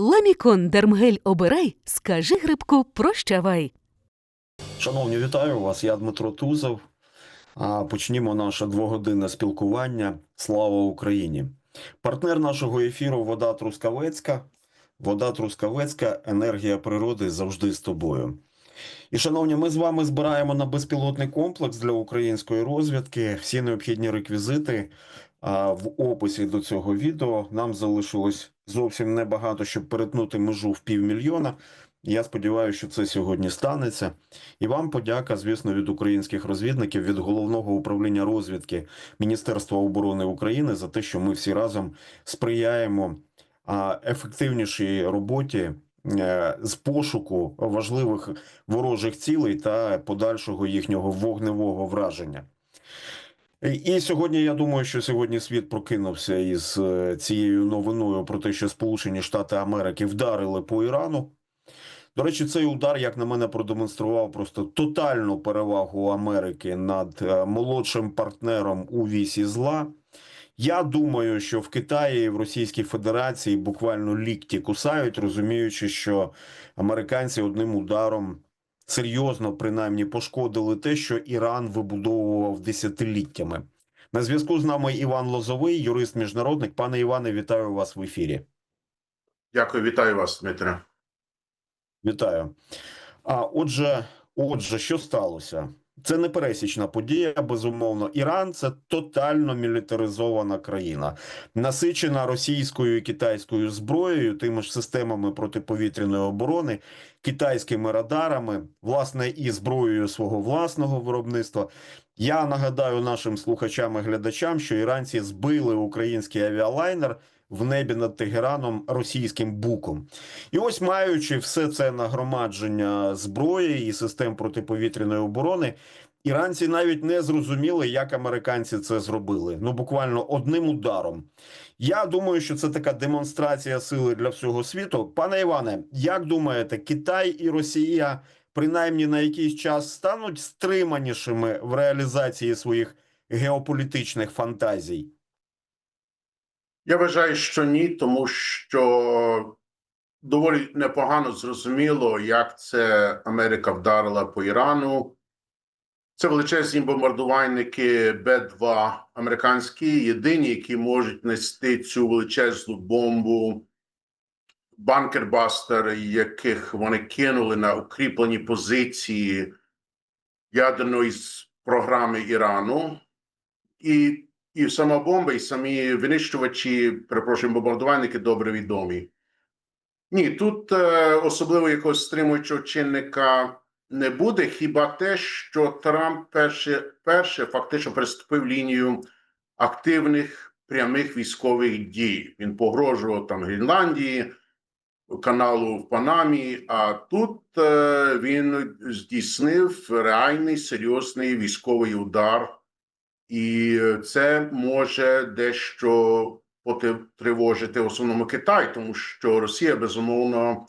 Ламікон Дермгель обирай, скажи грибку прощавай. Шановні, вітаю вас. Я Дмитро Тузов. Почнімо наше двогодинне спілкування. Слава Україні! Партнер нашого ефіру Вода Трускавецька. Вода Трускавецька, енергія природи завжди з тобою. І, шановні, ми з вами збираємо на безпілотний комплекс для української розвідки. Всі необхідні реквізити в описі до цього відео. Нам залишилось зовсім небагато, щоб перетнути межу в півмільйона. Я сподіваюся, що це сьогодні станеться. І вам подяка, звісно, від українських розвідників, від головного управління розвідки Міністерства оборони України за те, що ми всі разом сприяємо ефективнішій роботі е, з пошуку важливих ворожих цілей та подальшого їхнього вогневого враження. І- І сьогодні я думаю, що сьогодні світ прокинувся із е, цією новиною про те, що Сполучені Штати Америки вдарили по Ірану. До речі, цей удар, як на мене, продемонстрував просто тотальну перевагу Америки над е, молодшим партнером у вісі зла. Я думаю, що в Китаї і в Російській Федерації буквально лікті кусають, розуміючи, що американці одним ударом серйозно принаймні пошкодили те, що Іран вибудовував десятиліттями. На зв'язку з нами Іван Лозовий, юрист міжнародник. Пане Іване, вітаю вас в ефірі. Дякую, вітаю вас, Дмитре. Вітаю. А отже, отже, що сталося? Це не пересічна подія, безумовно. Іран це тотально мілітаризована країна, насичена російською і китайською зброєю, тими ж системами протиповітряної оборони, китайськими радарами, власне, і зброєю свого власного виробництва. Я нагадаю нашим слухачам і глядачам, що іранці збили український авіалайнер в небі над Тегераном російським буком. І ось, маючи все це нагромадження зброї і систем протиповітряної оборони, іранці навіть не зрозуміли, як американці це зробили. Ну буквально одним ударом. Я думаю, що це така демонстрація сили для всього світу. Пане Іване, як думаєте, Китай і Росія принаймні на якийсь час стануть стриманішими в реалізації своїх геополітичних фантазій? Я вважаю, що ні, тому що доволі непогано зрозуміло, як це Америка вдарила по Ірану. Це величезні бомбардувальники Б-2 американські, єдині, які можуть нести цю величезну бомбу, банкербастер, яких вони кинули на укріплені позиції ядерної програми Ірану. І і сама бомба, і самі винищувачі, перепрошую, бомбардувальники добре відомі. Ні, тут е, особливо якогось стримуючого чинника не буде. Хіба те, що Трамп перше, перше фактично переступив лінію активних прямих військових дій. Він погрожував там Гренландії, каналу в Панамі. А тут е, він здійснив реальний серйозний військовий удар. І це може дещо потривожити в основному Китай, тому що Росія безумовно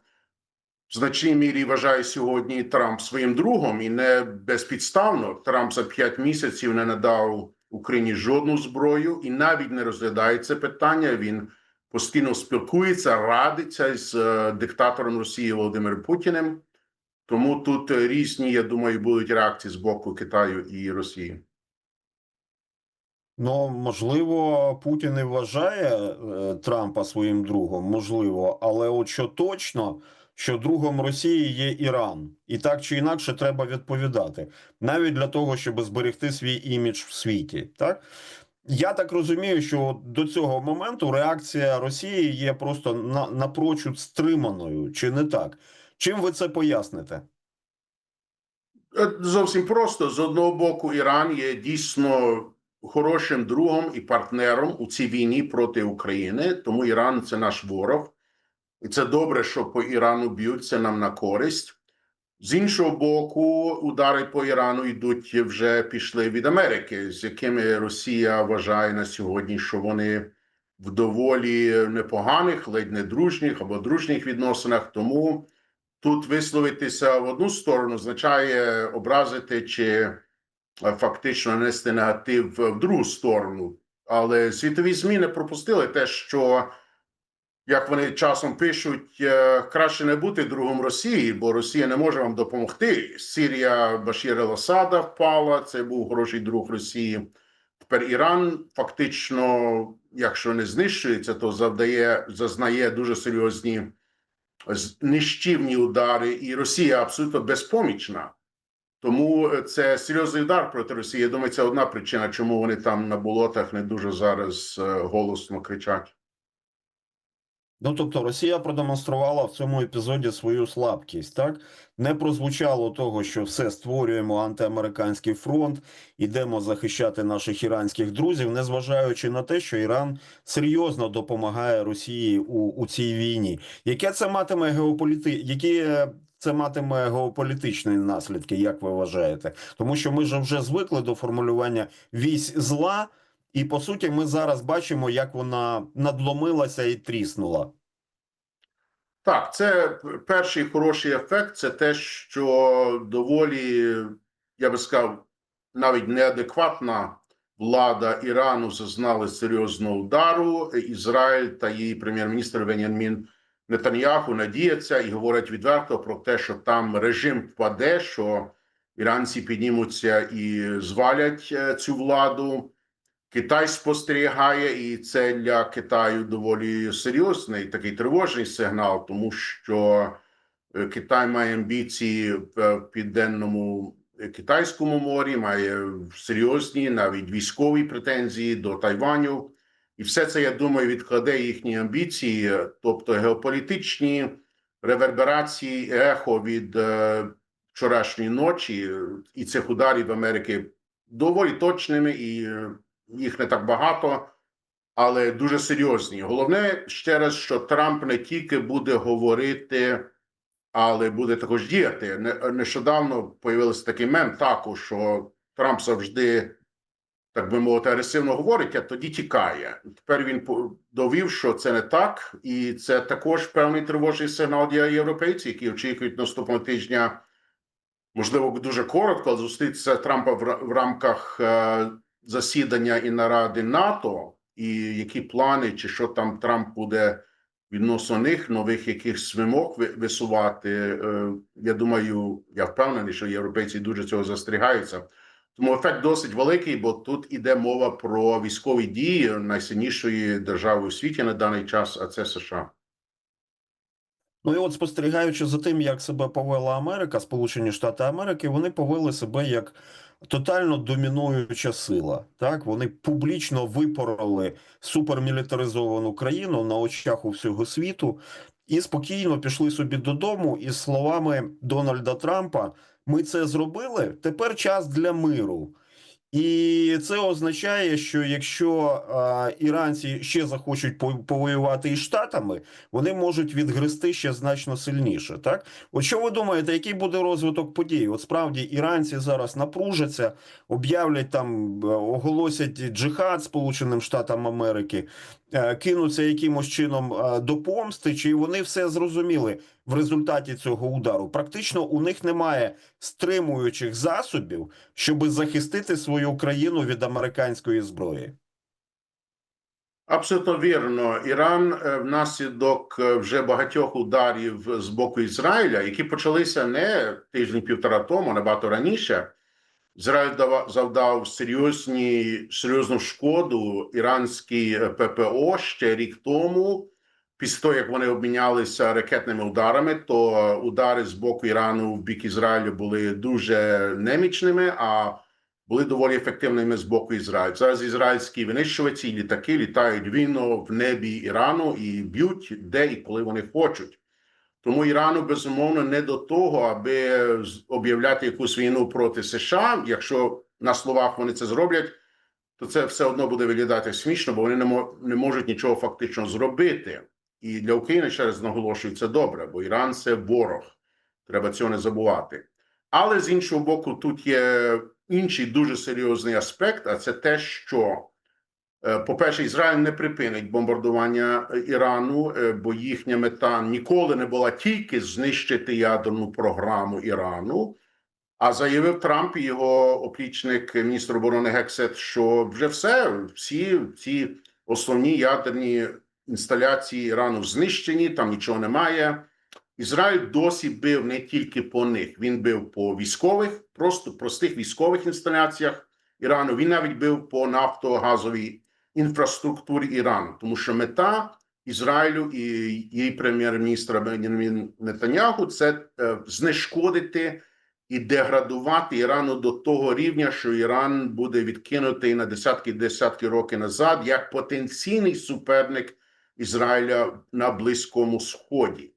в значній мірі вважає сьогодні Трамп своїм другом і не безпідставно. Трамп за п'ять місяців не надав Україні жодну зброю і навіть не розглядає це питання. Він постійно спілкується, радиться з е, диктатором Росії Володимиром Путіним. Тому тут різні, я думаю, будуть реакції з боку Китаю і Росії. Ну, можливо, Путін і вважає е, Трампа своїм другом, можливо, але от що точно, що другом Росії є Іран, і так чи інакше треба відповідати, навіть для того, щоб зберегти свій імідж в світі. Так я так розумію, що до цього моменту реакція Росії є просто на, напрочуд стриманою, чи не так? Чим ви це поясните? Зовсім просто з одного боку, Іран є дійсно хорошим другом і партнером у цій війні проти України. Тому Іран це наш ворог, і це добре, що по Ірану б'ються нам на користь. З іншого боку, удари по Ірану йдуть вже пішли від Америки, з якими Росія вважає на сьогодні, що вони в доволі непоганих, ледь не дружніх або дружніх відносинах. Тому тут висловитися в одну сторону означає образити чи фактично нанести негатив в другу сторону. Але світові ЗМІ не пропустили те, що як вони часом пишуть, е, краще не бути другом Росії, бо Росія не може вам допомогти. Сирія Башіра Асада впала, це був хороший друг Росії. Тепер Іран фактично, якщо не знищується, то завдає зазнає дуже серйозні нищівні удари, і Росія абсолютно безпомічна. Тому це серйозний удар проти Росії. Я думаю, це одна причина, чому вони там на болотах не дуже зараз е, голосно кричать. Ну, тобто Росія продемонструвала в цьому епізоді свою слабкість, так? Не прозвучало того, що все створюємо антиамериканський фронт, ідемо захищати наших іранських друзів, незважаючи на те, що Іран серйозно допомагає Росії у, у цій війні. Яке це матиме геополіти... Які е, це матиме геополітичні наслідки, як ви вважаєте? Тому що ми ж вже звикли до формулювання вісь зла. І по суті, ми зараз бачимо, як вона надломилася і тріснула. Так, це перший хороший ефект. Це те, що доволі, я би сказав, навіть неадекватна влада Ірану зазнали серйозного удару. Ізраїль та її прем'єр-міністр Венямін Нетаньяху надіяться і говорять відверто про те, що там режим впаде, що іранці піднімуться і звалять е, цю владу. Китай спостерігає, і це для Китаю доволі серйозний такий тривожний сигнал, тому що е, Китай має амбіції в е, південному китайському морі, має серйозні навіть військові претензії до Тайваню, і все це я думаю відкладе їхні амбіції, тобто геополітичні реверберації, ехо від е, вчорашньої ночі і цих ударів Америки доволі точними і. е, їх не так багато, але дуже серйозні. Головне ще раз, що Трамп не тільки буде говорити, але буде також діяти. Не- Нещодавно появився такий мем також, що Трамп завжди, так би мовити, агресивно говорить, а тоді тікає. Тепер він довів, що це не так, і це також певний тривожний сигнал для європейців, які очікують наступного тижня. Можливо, дуже коротко зустрітися Трампа в, рамках е, засідання і наради НАТО, і які плани, чи що там Трамп буде відносно них нових якихось вимог висувати. Е, Я думаю, я впевнений, що європейці дуже цього застерігаються. Тому ефект досить великий, бо тут іде мова про військові дії найсильнішої держави у світі на даний час, а це США. Ну і от спостерігаючи за тим, як себе повела Америка, Сполучені Штати Америки, вони повели себе як тотально домінуюча сила. Так вони публічно випороли супермілітаризовану країну на очах у всього світу і спокійно пішли собі додому із словами Дональда Трампа: Ми це зробили. Тепер час для миру. І це означає, що якщо а, іранці ще захочуть повоювати із штатами, вони можуть відгрести ще значно сильніше. Так, от що ви думаєте, який буде розвиток подій? От справді іранці зараз напружаться, об'являть там, е, оголосять джихад Сполученим Штатам Америки, кинуться якимось чином е, до помсти, чи вони все зрозуміли в результаті цього удару? Практично у них немає стримуючих засобів, щоб захистити свою країну від американської зброї. Абсолютно вірно. Іран е, внаслідок е, вже багатьох ударів з боку Ізраїля, які почалися не тиждень півтора тому, набагато раніше. Ізраїль завдав серйозні серйозну шкоду іранській е, ППО ще рік тому. Після того, як вони обмінялися ракетними ударами, то е, удари з боку Ірану в бік Ізраїлю були дуже немічними. а були доволі ефективними з боку Ізраїлю. Зараз ізраїльські винищувачі літаки літають вільно в небі Ірану і б'ють де і коли вони хочуть. Тому Ірану безумовно не до того, аби об'являти якусь війну проти США. Якщо на словах вони це зроблять, то це все одно буде виглядати смішно, бо вони не, можуть нічого фактично зробити. І для України ще раз наголошую, це добре, бо Іран це ворог. Треба цього не забувати. Але з іншого боку, тут є інший дуже серйозний аспект, а це те, що, по-перше, Ізраїль не припинить бомбардування е, Ірану, е, бо їхня мета ніколи не була тільки знищити ядерну програму Ірану. А заявив Трамп і його оплічник, міністр оборони Гексет, що вже все, всі ці основні ядерні інсталяції Ірану знищені, там нічого немає. Ізраїль досі бив не тільки по них, він бив по військових, просто простих військових інсталяціях Ірану. Він навіть бив по нафтогазовій інфраструктурі Ірану, тому що мета Ізраїлю і її прем'єр-міністра Бенjamін Нетаньяху це е, знешкодити і деградувати Ірану до того рівня, що Іран буде відкинутий на десятки десятки років назад як потенційний суперник Ізраїля на Близькому Сході.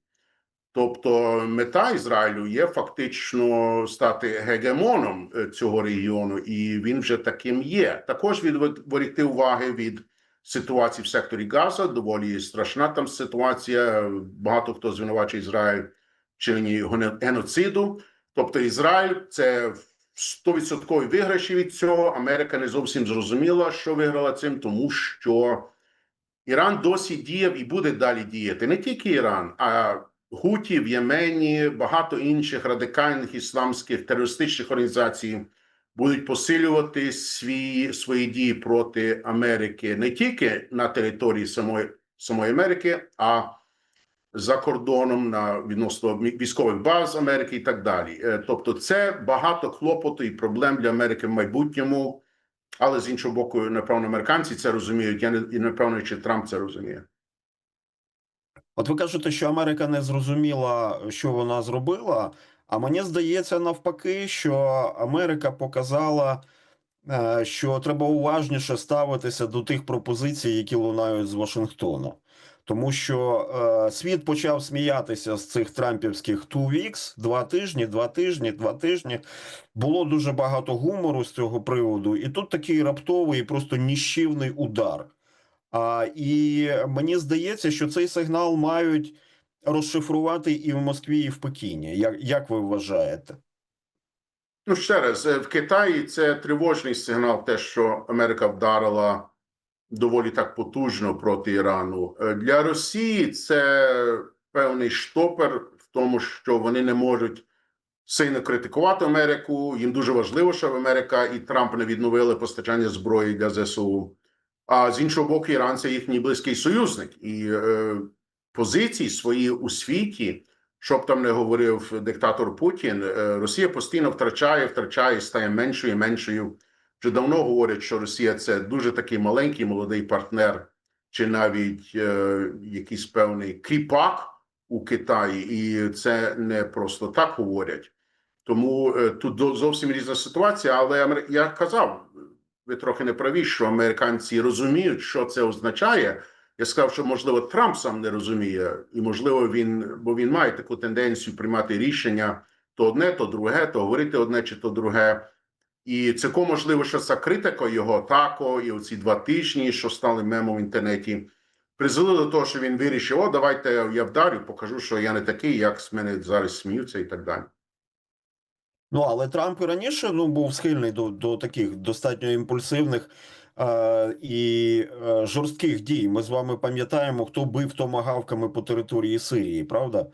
Тобто мета Ізраїлю є фактично стати гегемоном е, цього регіону, і він вже таким є. Також відволікти уваги від ситуації в секторі Газа. Доволі страшна там ситуація. Багато хто звинувачує Ізраїль вчиненні геноциду. Тобто Ізраїль це 100% виграші від цього. Америка не зовсім зрозуміла, що виграла цим, тому що Іран досі діяв і буде далі діяти. Не тільки Іран, а Гуті в Ємені, багато інших радикальних ісламських терористичних організацій будуть посилювати свої, свої дії проти Америки не тільки на території самої, самої Америки, а за кордоном на відносно військових баз Америки і так далі. Е, Тобто, це багато клопоту і проблем для Америки в майбутньому. Але з іншого боку, напевно, американці це розуміють. Я не і напевно, чи Трамп це розуміє. От ви кажете, що Америка не зрозуміла, що вона зробила. А мені здається, навпаки, що Америка показала, е, що треба уважніше ставитися до тих пропозицій, які лунають з Вашингтону. Тому що е, світ почав сміятися з цих трампівських two weeks, два тижні, два тижні, два тижні. Було дуже багато гумору з цього приводу, і тут такий раптовий, просто ніщівний удар. А, і мені здається, що цей сигнал мають розшифрувати і в Москві, і в Пекіні. Як, як ви вважаєте? Ну, ще раз, е, в Китаї це тривожний сигнал, те, що Америка вдарила доволі так потужно проти Ірану. Е, Для Росії це певний штопер в тому, що вони не можуть сильно критикувати Америку. Їм дуже важливо, щоб Америка і Трамп не відновили постачання зброї для ЗСУ. А з іншого боку, Іран це їхній близький союзник, і е, позиції свої у світі, що б там не говорив диктатор Путін, е, Росія постійно втрачає, втрачає, стає меншою і меншою. Вже давно говорять, що Росія це дуже такий маленький молодий партнер, чи навіть е, якийсь певний кріпак у Китаї, і це не просто так говорять. Тому е, тут зовсім різна ситуація. Але я казав, ви трохи не праві, що американці розуміють, що це означає. Я сказав, що можливо Трамп сам не розуміє, і можливо він, бо він має таку тенденцію приймати рішення то одне, то друге, то говорити одне чи то друге. І цілком можливо, що ця критика його тако, і оці два тижні, що стали мемом в інтернеті, призвели до того, що він вирішив: о, давайте я вдарю, покажу, що я не такий, як з мене зараз сміються, і так далі. Ну але Трамп і раніше ну був схильний до, до таких достатньо імпульсивних е, і е, жорстких дій. Ми з вами пам'ятаємо, хто бив томагавками по території Сирії, правда?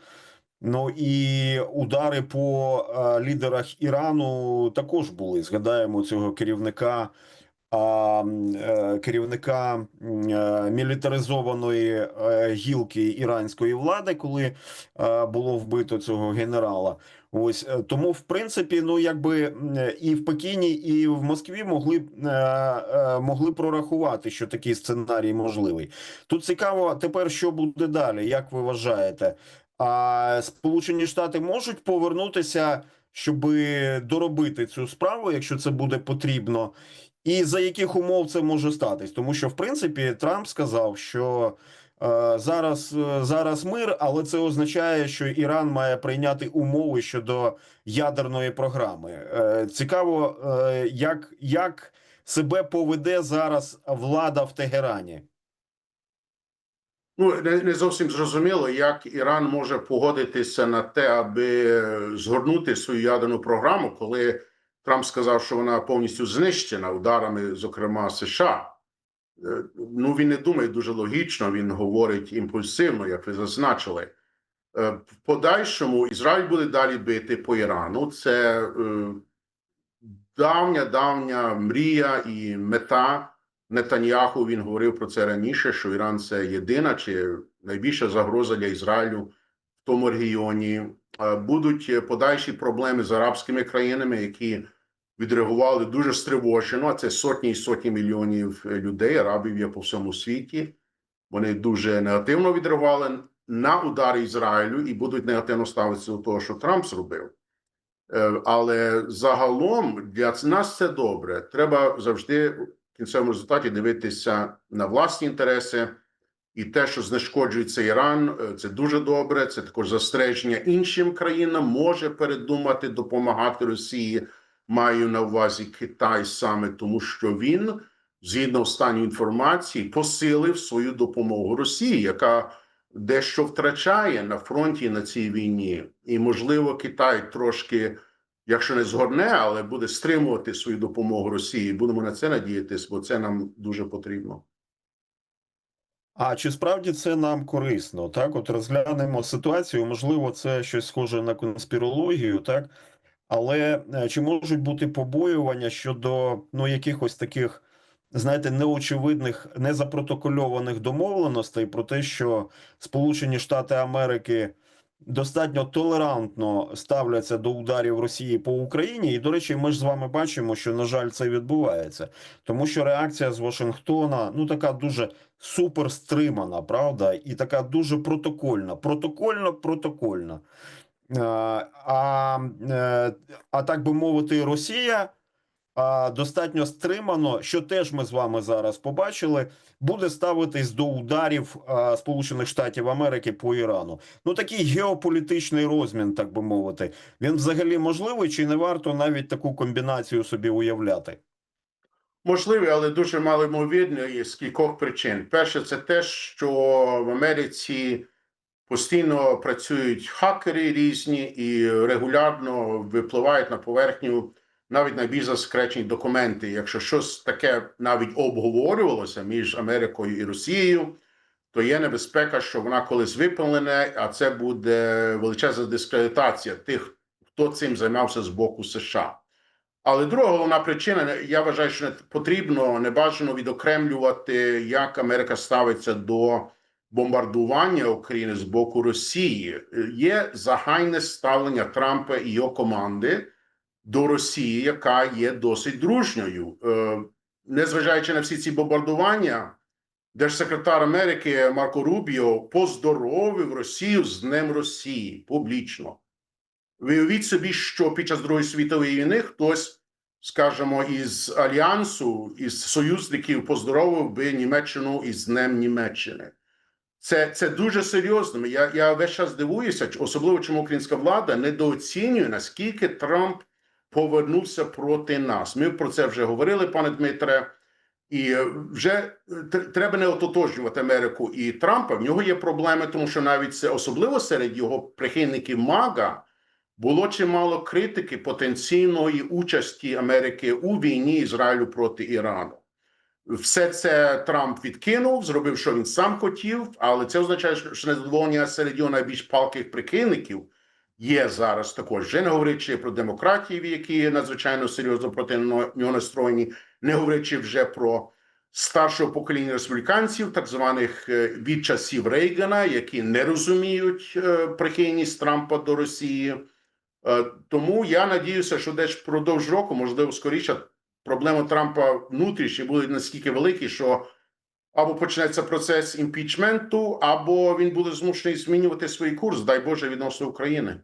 Ну і удари по е, лідерах Ірану також були. Згадаємо цього керівника. А е, керівника е, мілітаризованої е, гілки іранської влади, коли було вбито цього генерала. Ось е, тому, в принципі, ну якби е, і в Пекіні, і в Москві могли е, могли прорахувати, що такий сценарій можливий. Тут цікаво тепер, що буде далі. Як ви вважаєте? А Сполучені Штати можуть повернутися, щоб доробити цю справу, якщо це буде потрібно. І за яких умов це може статись? Тому що в принципі Трамп сказав, що зараз, е, зараз мир, але це означає, що Іран має прийняти умови щодо ядерної програми. Е, цікаво, е, як, як себе поведе зараз влада в Тегерані. Ну не, не зовсім зрозуміло, як Іран може погодитися на те, аби згорнути свою ядерну програму, коли Трамп сказав, що вона повністю знищена ударами, зокрема США. Е, Ну він не думає дуже логічно, він говорить імпульсивно, як ви зазначили. Е, В подальшому Ізраїль буде далі бити по Ірану. Це е, давня, давня мрія і мета Нетаньяху він говорив про це раніше, що Іран це єдина чи найбільша загроза для Ізраїлю в тому регіоні. Будуть подальші проблеми з арабськими країнами, які відреагували дуже стривожено. Це сотні і сотні мільйонів е, людей, арабів є по всьому світі. Вони дуже негативно відреагували на удари Ізраїлю і будуть негативно ставитися до того, що Трамп зробив. Е, Але загалом для нас це добре. Треба завжди в кінцевому результаті дивитися на власні інтереси. І те, що знешкоджується Іран, е, це дуже добре. Це також застереження іншим країнам може передумати допомагати Росії. Маю на увазі Китай саме тому, що він, згідно останньої інформації, посилив свою допомогу Росії, яка дещо втрачає на фронті на цій війні. І можливо, Китай трошки, якщо не згорне, але буде стримувати свою допомогу Росії. Будемо на це надіятись, бо це нам дуже потрібно. А чи справді це нам корисно? Так, от розглянемо ситуацію. Можливо, це щось схоже на конспірологію, так але е, чи можуть бути побоювання щодо ну якихось таких, знаєте, неочевидних, незапротокольованих домовленостей про те, що Сполучені Штати Америки достатньо толерантно ставляться до ударів Росії по Україні? І до речі, ми ж з вами бачимо, що на жаль, це відбувається, тому що реакція з Вашингтона ну така дуже супер стримана, правда, і така дуже протокольна, протокольно, протокольна. Е, А, е, а так би мовити, Росія достатньо стримано, що теж ми з вами зараз побачили, буде ставитись до ударів Сполучених Штатів Америки по Ірану. Ну такий геополітичний розмін, так би мовити, він взагалі можливий, чи не варто навіть таку комбінацію собі уявляти? Можливо, але дуже мало ймовірно і з кількох причин. Перше, це те, що в Америці постійно працюють хакери різні і регулярно випливають на поверхню навіть найбільш засекречені документи. Якщо щось таке навіть обговорювалося між Америкою і Росією, то є небезпека, що вона колись випалене, а це буде величезна дискредитація тих, хто цим займався з боку США. Але друга головна причина, я вважаю, що не потрібно небажано відокремлювати, як Америка ставиться до бомбардування України з боку Росії. Є загальне ставлення Трампа і його команди до Росії, яка є досить дружньою. Е, Незважаючи на всі ці бомбардування, держсекретар Америки Марко Рубіо поздоровив Росію з Днем Росії публічно. Виявіть собі, що під час Другої світової війни хтось, скажімо, із альянсу, із союзників поздоровив би Німеччину із Днем Німеччини. Це, це дуже серйозно. Я, я весь час дивуюся, особливо чому українська влада недооцінює, наскільки Трамп повернувся проти нас. Ми про це вже говорили, пане Дмитре. І вже треба не ототожнювати Америку і Трампа. В нього є проблеми, тому що навіть це особливо серед його прихильників МАГА було чимало критики потенційної участі Америки у війні Ізраїлю проти Ірану. Все це Трамп відкинув, зробив, що він сам хотів, але це означає, що незадоволення серед його найбільш палких прихильників є зараз також. Вже не говорячи про демократів, які надзвичайно серйозно проти нього настроєні, не говорячи вже про старшого покоління республіканців, так званих е, від часів Рейгана, які не розуміють е, прихильність Трампа до Росії. Е, Тому я надіюся, що десь впродовж року, можливо, скоріше, проблеми Трампа внутрішні будуть наскільки великі, що або почнеться процес імпічменту, або він буде змушений змінювати свій курс, дай Боже, відносно України.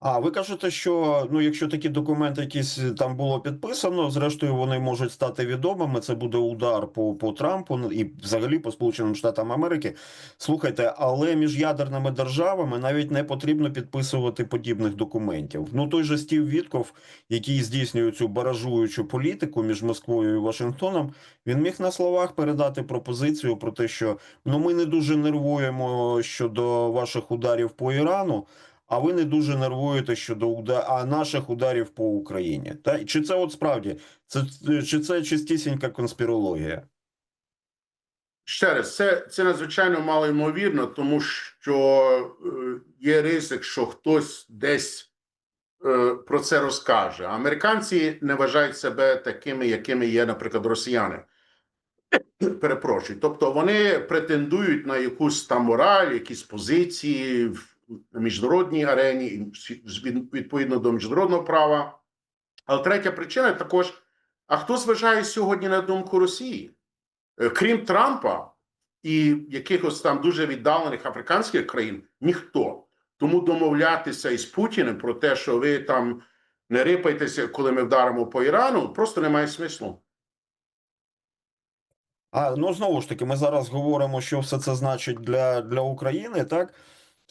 А ви кажете, що ну, якщо такі документи якісь там було підписано, зрештою вони можуть стати відомими. Це буде удар по, по Трампу ну, і взагалі по Сполученим Штатам Америки. Слухайте, але між ядерними державами навіть не потрібно підписувати подібних документів. Ну той же Стів Вітков, який здійснює цю баражуючу політику між Москвою і Вашингтоном, він міг на словах передати пропозицію про те, що ну ми не дуже нервуємо щодо ваших ударів по Ірану. А ви не дуже нервуєте щодо а наших ударів по Україні. Та чи це от справді це чи це чистісінька конспірологія? Ще раз, це, це надзвичайно мало ймовірно, тому що е, є ризик, що хтось десь е, про це розкаже. Американці не вважають себе такими, якими є, наприклад, росіяни. Перепрошую. Тобто вони претендують на якусь там мораль, якісь позиції міжнародній арені, відповідно до міжнародного права. Але третя причина також: а хто зважає сьогодні на думку Росії? Е, Крім Трампа і якихось там дуже віддалених африканських країн, ніхто. Тому домовлятися із Путіним про те, що ви там не рипайтеся, коли ми вдаримо по Ірану, просто немає смислу. А ну знову ж таки, ми зараз говоримо, що все це значить для, для України. Так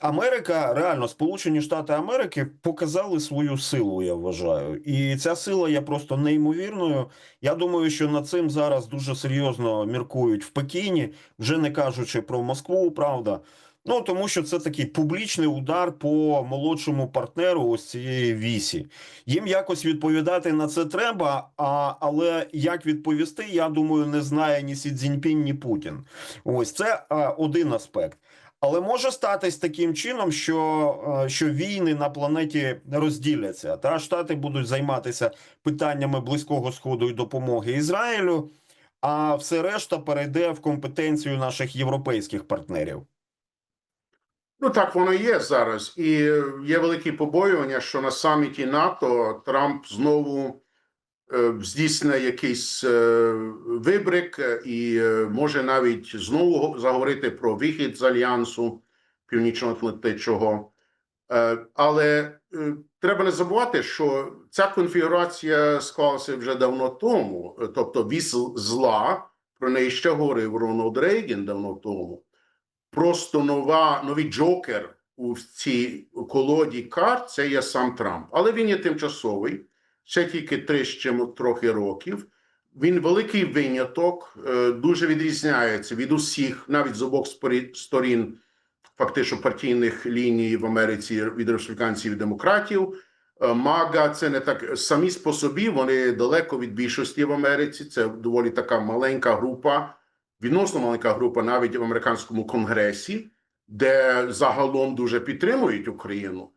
Америка, реально, Сполучені Штати Америки показали свою силу, я вважаю, і ця сила є просто неймовірною. Я думаю, що над цим зараз дуже серйозно міркують в Пекіні, вже не кажучи про Москву, правда. Ну тому що це такий публічний удар по молодшому партнеру ось цієї вісі. Їм якось відповідати на це треба. А але як відповісти, я думаю, не знає ні Сі Цзіньпінь, ні Путін. Ось це а, один аспект. Але може статись таким чином, що, е, що війни на планеті розділяться. Та штати будуть займатися питаннями близького сходу і допомоги Ізраїлю, а все решта перейде в компетенцію наших європейських партнерів. Ну так воно є зараз, і є великі побоювання, що на саміті НАТО Трамп знову е, якийсь е, вибрик е, і може навіть знову заговорити про вихід з альянсу північно-атлантичного. Але треба не забувати, що ця конфігурація склалася вже давно тому. Тобто вісь зла про неї ще говорив Рональд Рейган давно тому просто нова новий джокер у цій колоді карт це є сам Трамп. Але він є тимчасовий, ще тільки три з чим трохи років. Він великий виняток, е, дуже відрізняється від усіх, навіть з обох сторін, фактично партійних ліній в Америці від республіканців і демократів. Е, Мага це не так самі по собі. Вони далеко від більшості в Америці. Це доволі така маленька група відносно маленька група навіть в американському конгресі, де загалом дуже підтримують Україну.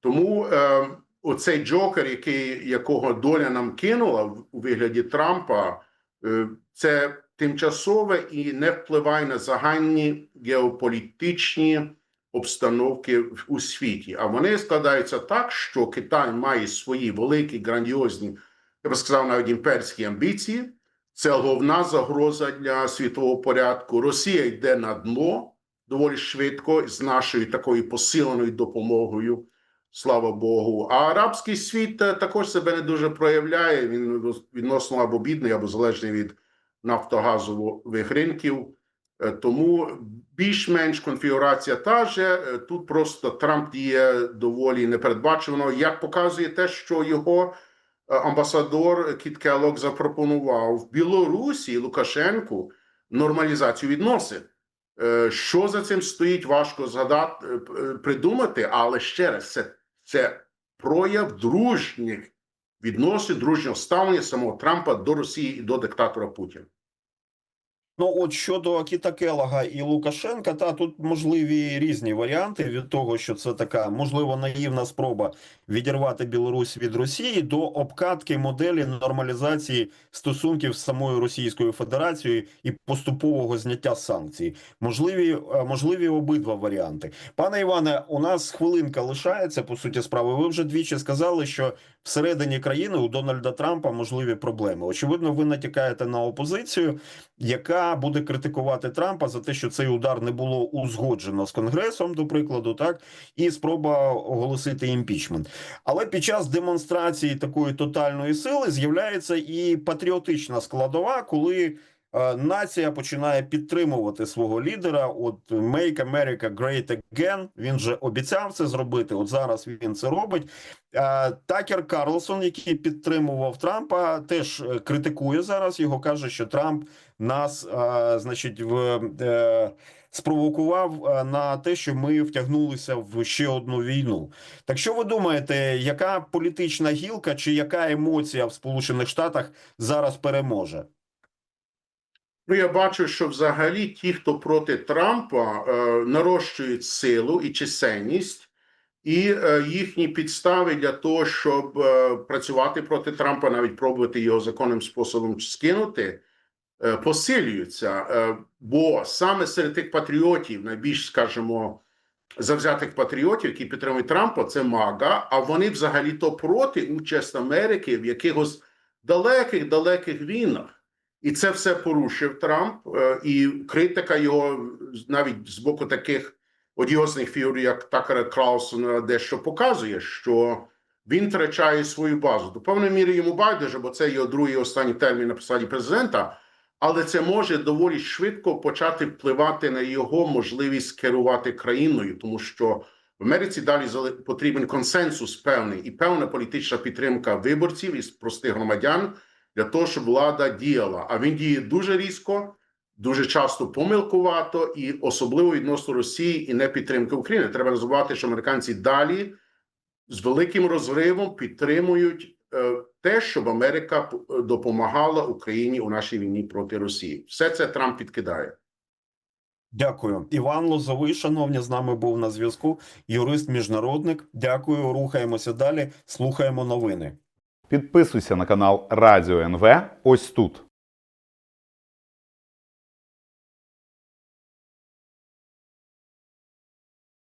Тому е, оцей Джокер, який, якого доля нам кинула у вигляді Трампа, е, це тимчасове і не впливає на загальні геополітичні обстановки у світі. А вони складаються так, що Китай має свої великі грандіозні, я би сказав, навіть імперські амбіції. Це головна загроза для світового порядку. Росія йде на дно доволі швидко з нашою такою посиленою допомогою. Слава Богу. А арабський світ е, також себе не дуже проявляє. Він відносно або бідний, або залежний від нафтогазових ринків. Е, Тому більш-менш конфігурація та же. Е, Тут просто Трамп діє доволі непередбачено, як показує те, що його амбасадор Кіт Келлог запропонував в Білорусі Лукашенку нормалізацію відносин. Що за цим стоїть, важко згадати, придумати, але ще раз, це, це прояв дружніх відносин, дружнього ставлення самого Трампа до Росії і до диктатора Путіна. Ну, от щодо Кіта Келага і Лукашенка, та тут можливі різні варіанти від того, що це така можливо наївна спроба відірвати Білорусь від Росії до обкатки моделі нормалізації стосунків з самою Російською Федерацією і поступового зняття санкцій. Можливі, е, можливі обидва варіанти. Пане Іване, у нас хвилинка лишається по суті справи. Ви вже двічі сказали, що всередині країни у Дональда Трампа можливі проблеми. Очевидно, ви натякаєте на опозицію яка буде критикувати Трампа за те, що цей удар не було узгоджено з Конгресом, до прикладу, так і спроба оголосити імпічмент. Але під час демонстрації такої тотальної сили з'являється і патріотична складова, коли е, нація починає підтримувати свого лідера. От Make America Great Again, Він же обіцяв це зробити. От зараз він це робить. Е, Такер Карлсон, який підтримував Трампа, теж е, критикує зараз. Його каже, що Трамп нас, е, значить, в е, спровокував е, на те, що ми втягнулися в ще одну війну. Так що ви думаєте, яка політична гілка чи яка емоція в Сполучених Штатах зараз переможе? Ну, я бачу, що взагалі ті, хто проти Трампа, е, нарощують силу і чисельність, і е, їхні підстави для того, щоб е, працювати проти Трампа, навіть пробувати його законним способом скинути, посилюються. Е, бо саме серед тих патріотів, найбільш скажімо, завзятих патріотів, які підтримують Трампа, це МАГА, а вони взагалі то проти участь Америки в якихось далеких далеких війнах. І це все порушив Трамп, е, і критика його навіть з боку таких одіозних фігур, як Такера Клаусона, дещо показує, що він втрачає свою базу. До певної міри йому байдуже, бо це його другий останній термін на посаді президента. Але це може доволі швидко почати впливати на його можливість керувати країною, тому що в Америці далі потрібен консенсус певний і певна політична підтримка виборців і простих громадян для того, щоб влада діяла. А він діє дуже різко, дуже часто помилкувато, і особливо відносно Росії і не підтримки України. Треба не забувати, що американці далі з великим розривом підтримують е, те, щоб Америка допомагала Україні у нашій війні проти Росії. Все це Трамп підкидає. Дякую. Іван Лозовий, шановні, з нами був на зв'язку. Юрист-міжнародник. Дякую. Рухаємося далі. Слухаємо новини. Підписуйся на канал Радіо НВ ось тут.